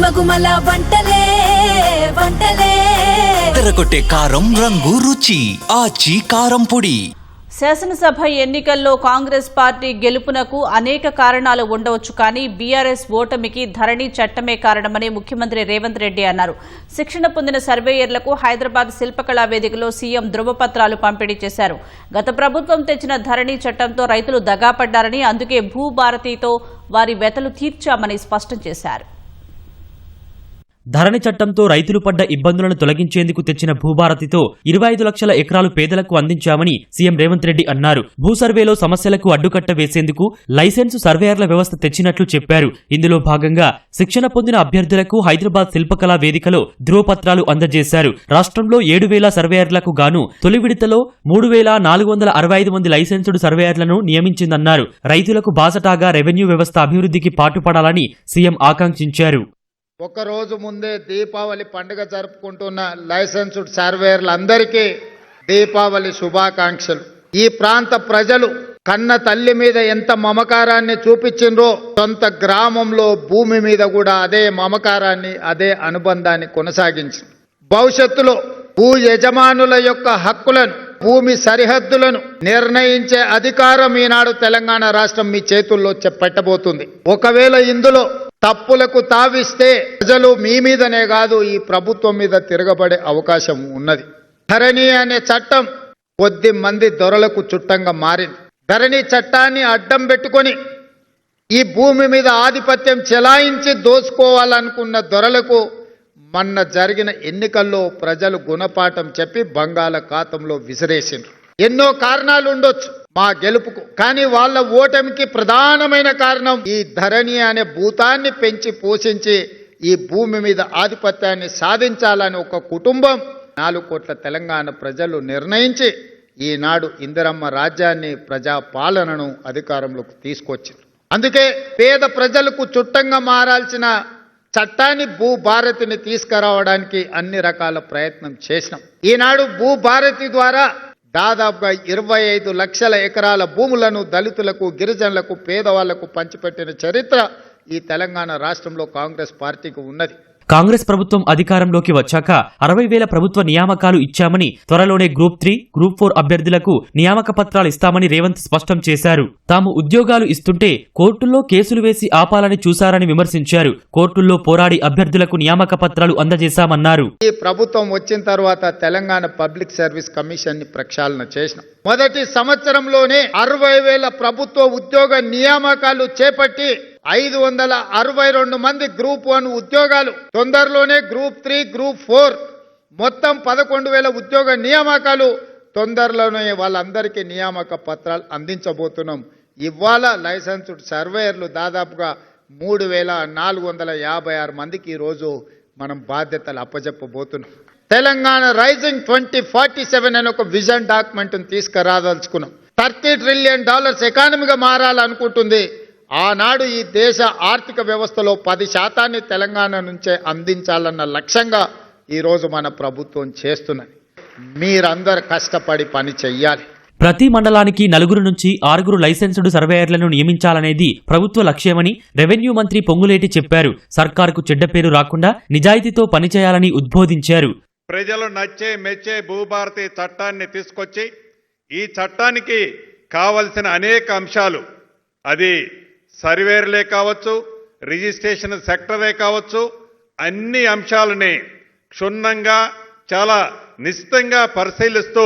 గుమగుమల వంటలే వంటలే. తెరకొట్టే కారం రంగు రుచి ఆచి కారం పొడి. శాసనసభ ఎన్నికల్లో కాంగ్రెస్ పార్టీ గెలుపునకు అనేక కారణాలు ఉండవచ్చు కానీ బీఆర్ఎస్ ఓటమికి ధరణి చట్టమే కారణమని ముఖ్యమంత్రి రేవంత్ రెడ్డి అన్నారు. శిక్షణ పొందిన సర్వేయర్లకు హైదరాబాద్ శిల్పకళా వేదికలో సీఎం ధృవపత్రాలు పంపిణీ చేశారు. గత ప్రభుత్వం తెచ్చిన ధరణి చట్టంతో రైతులు దగాపడ్డారని అందుకే భూభారతితో వారి వెతలు తీర్చామని స్పష్టం చేశారు. ధరణి చట్టంతో రైతులు పడ్డ ఇబ్బందులను తొలగించేందుకు తెచ్చిన భూభారతితో ఇరవై ఐదు లక్షల ఎకరాలు పేదలకు అందించామని సీఎం రేవంత్ రెడ్డి అన్నారు. భూ సర్వేలో సమస్యలకు అడ్డుకట్ట వేసేందుకు లైసెన్సు సర్వేయర్ల వ్యవస్థ తెచ్చినట్లు చెప్పారు. ఇందులో భాగంగా శిక్షణ పొందిన అభ్యర్థులకు హైదరాబాద్ శిల్పకళా వేదికలో ధృవపత్రాలు అందజేశారు. రాష్ట్రంలో ఏడు వేల సర్వేయర్లకు గాను తొలి విడతలో మూడు వేల నాలుగు వందల అరవై ఐదు మంది లైసెన్సుడు సర్వేయర్లను నియమించిందన్నారు. రైతులకు బాసటాగా రెవెన్యూ వ్యవస్థ అభివృద్ధికి పాటుపడాలని సీఎం ఆకాంక్షించారు. ఒక రోజు ముందే దీపావళి పండుగ జరుపుకుంటున్న లైసెన్స్డ్ సర్వేయర్లందరికీ దీపావళి శుభాకాంక్షలు. ఈ ప్రాంత ప్రజలు కన్న తల్లి మీద ఎంత మమకారాన్ని చూపించిండ్రో సొంత గ్రామంలో భూమి మీద కూడా అదే మమకారాన్ని అదే అనుబంధాన్ని కొనసాగించింది. భవిష్యత్తులో భూ యజమానుల యొక్క హక్కులను భూమి సరిహద్దులను నిర్ణయించే అధికారం ఈనాడు తెలంగాణ రాష్ట్రం మీ చేతుల్లో పెట్టబోతుంది ఒకవేళ ఇందులో తప్పులకు తావిస్తే ప్రజలు మీ మీదనే కాదు ఈ ప్రభుత్వం మీద తిరగబడే అవకాశం ఉన్నది. ధరణి అనే చట్టం కొద్ది మంది దొరలకు చుట్టంగా మారింది. ధరణి చట్టాన్ని అడ్డం పెట్టుకొని ఈ భూమి మీద ఆధిపత్యం చెలాయించి దోసుకోవాలనుకున్న దొరలకు మొన్న జరిగిన ఎన్నికల్లో ప్రజలు గుణపాఠం చెప్పి బంగాళాఖాతంలో విసిరేసిండ్రు. ఎన్నో కారణాలు ఉండొచ్చు మా గెలుపుకు. కానీ వాళ్ళ ఓటమికి ప్రధానమైన కారణం ఈ ధరణి అనే భూతాన్ని పెంచి పోషించి ఈ భూమి మీద ఆధిపత్యాన్ని సాధించాలని ఒక కుటుంబం నాలుగు కోట్ల తెలంగాణ ప్రజలు నిర్ణయించి ఈనాడు ఇందిరమ్మ రాజ్యాన్ని ప్రజా పాలనను అధికారంలోకి తీసుకొచ్చింది. అందుకే పేద ప్రజలకు చుట్టంగా మారాల్సిన చట్టాన్ని భూభారతిని తీసుకురావడానికి అన్ని రకాల ప్రయత్నం చేసినాం. ఈనాడు భూభారతి ద్వారా దాదాపుగా ఇరవై ఐదు లక్షల ఎకరాల భూములను దళితులకు గిరిజనులకు పేదవాళ్ళకు పంచిపెట్టిన చరిత్ర ఈ తెలంగాణ రాష్ట్రంలో కాంగ్రెస్ పార్టీకి ఉన్నది. కాంగ్రెస్ ప్రభుత్వం అధికారంలోకి వచ్చాక అరవై వేల ప్రభుత్వ నియామకాలు ఇచ్చామని త్వరలోనే గ్రూప్ త్రీ గ్రూప్ ఫోర్ అభ్యర్థులకు నియామక పత్రాలు ఇస్తామని రేవంత్ స్పష్టం చేశారు. తాము ఉద్యోగాలు ఇస్తుంటే కోర్టుల్లో కేసులు వేసి ఆపాలని చూశారని విమర్శించారు. కోర్టుల్లో పోరాడి అభ్యర్థులకు నియామక పత్రాలు అందజేశామన్నారు. ఈ ప్రభుత్వం వచ్చిన తర్వాత తెలంగాణ పబ్లిక్ సర్వీస్ కమిషన్ని ప్రక్షాళన చేసిన. మొదటి సంవత్సరంలోనే అరవై వేల ప్రభుత్వ ఉద్యోగ నియామకాలు చేపట్టి ఐదు వందల అరవై రెండు మంది గ్రూప్ వన్ ఉద్యోగాలు. తొందరలోనే గ్రూప్ త్రీ గ్రూప్ ఫోర్. మొత్తం పదకొండు వేల ఉద్యోగ నియామకాలు. తొందరలోనే వాళ్ళందరికీ నియామక పత్రాలు అందించబోతున్నాం. ఇవాళ లైసెన్స్డ్ సర్వేయర్లు దాదాపుగా మూడు వేల నాలుగు వందల యాభై ఆరు మందికి ఈరోజు మనం బాధ్యతలు అప్పజెప్పబోతున్నాం. Telangana rising twenty forty seven అనే ఒక విజన్ డాక్యుమెంట్ తీసుకురాదలుచుకున్నాం. థర్టీ ట్రిలియన్ డాలర్స్ ఎకానమీగా మారాలనుకుంటుంది. ఆనాడు ఈ దేశ ఆర్థిక వ్యవస్థలో పది శాతాన్ని తెలంగాణ నుంచే అందించాలన్న లక్ష్యంగా ఈరోజు మన ప్రభుత్వం చేస్తున్నది. మీరందరు కష్టపడి పని చెయ్యాలి. ప్రతి మండలానికి నలుగురు నుంచి ఆరుగురు లైసెన్సుడు సర్వేయర్లను నియమించాలనేది ప్రభుత్వ లక్ష్యమని రెవెన్యూ మంత్రి పొంగులేటి చెప్పారు. సర్కారుకు చెడ్డ పేరు రాకుండా నిజాయితీతో పనిచేయాలని ఉద్బోధించారు. ప్రజలు నచ్చే మెచ్చే భూభారతి చట్టాన్ని తీసుకొచ్చి ఈ చట్టానికి కావలసిన అనేక అంశాలు అది సర్వేర్లే కావచ్చు రిజిస్ట్రేషన్ సెక్టరే కావచ్చు అన్ని అంశాలని క్షుణ్ణంగా చాలా నిశ్చితంగా పరిశీలిస్తూ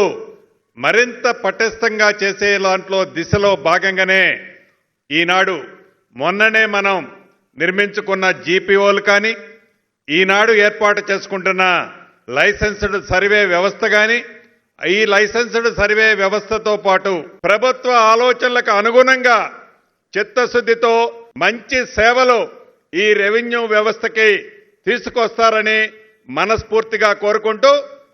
మరింత పటిష్టంగా చేసే దాంట్లో దిశలో భాగంగానే ఈనాడు మొన్ననే మనం నిర్మించుకున్న జీపీఓలు కానీ ఈనాడు ఏర్పాటు చేసుకుంటున్న లైసెన్స్డ్ సర్వే వ్యవస్థ కానీ ఈ లైసెన్స్డ్ సర్వే వ్యవస్థతో పాటు ప్రభుత్వ ఆలోచనలకు అనుగుణంగా చిత్తశుద్ధితో మంచి సేవలు ఈ రెవెన్యూ వ్యవస్థకి తీసుకొస్తారని మనస్ఫూర్తిగా కోరుకుంటూ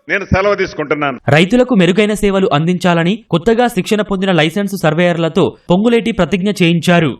నేను సెలవు తీసుకుంటున్నాను. రైతులకు మెరుగైన సేవలు అందించాలని కొత్తగా శిక్షణ పొందిన లైసెన్స్ సర్వేయర్లతో పొంగులేటి ప్రతిజ్ఞ చేయించారు.